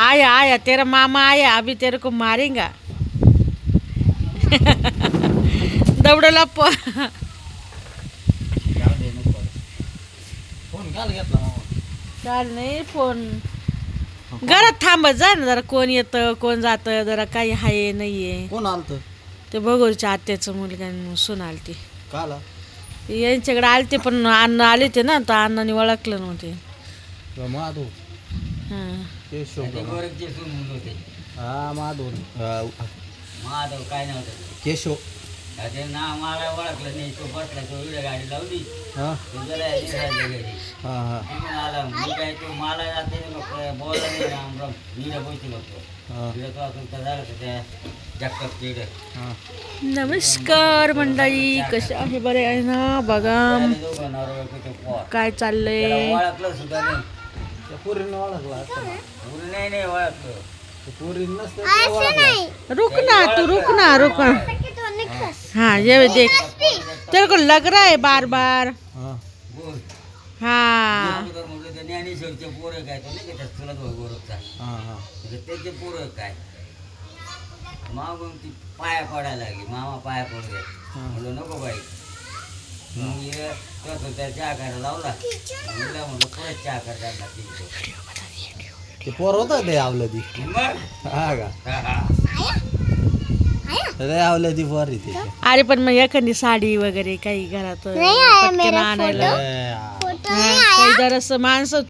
आया आया तेरा मामा आया अभी तेरे को मारेगा। दौडला प काल नाही फोन। घरात थांबत जा ना जरा कोण येतं कोण जातं जरा काही आहे नाहीये. कोण आलत? ते बघूच्या आत्याचं मुलगा सून आलती. काला? यांच्याकडे आलते पण अण्णा आले ते ना तर अण्णाने ओळखलं नव्हते. माधव? हां गोरखचे सून होते. हा माधव. अं, माधव काय नव्हतं केशव. त्याचे नाव मला ओळखलं नाही. तो बसला तो गाडी लावली. हा. तो गेला हा हा आला मी काय तो मला जाते बोलला नाही राम राम मी बसलो होतो हा. तिकडे तो असं तर झालं तर त्या तिकडे? हा. नमस्कार मंडळी कसे आहे बरे आहे ना? बघा. दोघं नवरा बायको तो पोर. काय त्याला चाललंय ओळखलं सुद्धा नाही. त्या पोरीनं ओळखला असता ना. पुरी नाही ओळखलं. नसतं ते ओळखला. रुक ना तू रुक ना रुक हाँ ये देख. तेरे को लग रहा है बार बार हा. बोल हाँ. अगोदर म्हटलं तर ज्ञानेश्वरचे पोरं काय तो नाही का त्या चुलत भाऊ गोरखचा हा. हा त्याचे पोरं काय? मागून ती पाया पडायला लागली. मामा पाया पडू दे. म्हणलं नको बाई. मग तसं त्या चहा करायला लावला. म्हणलं म्हणलं परत चहा करायला लागली ते पोर होतं ते आवलं ती मग? हा का. रे आवलं ती पोर ती. अरे पण मग एखादी साडी वगैरे काही घरात पटकन आणायला. काही जरासं माणसं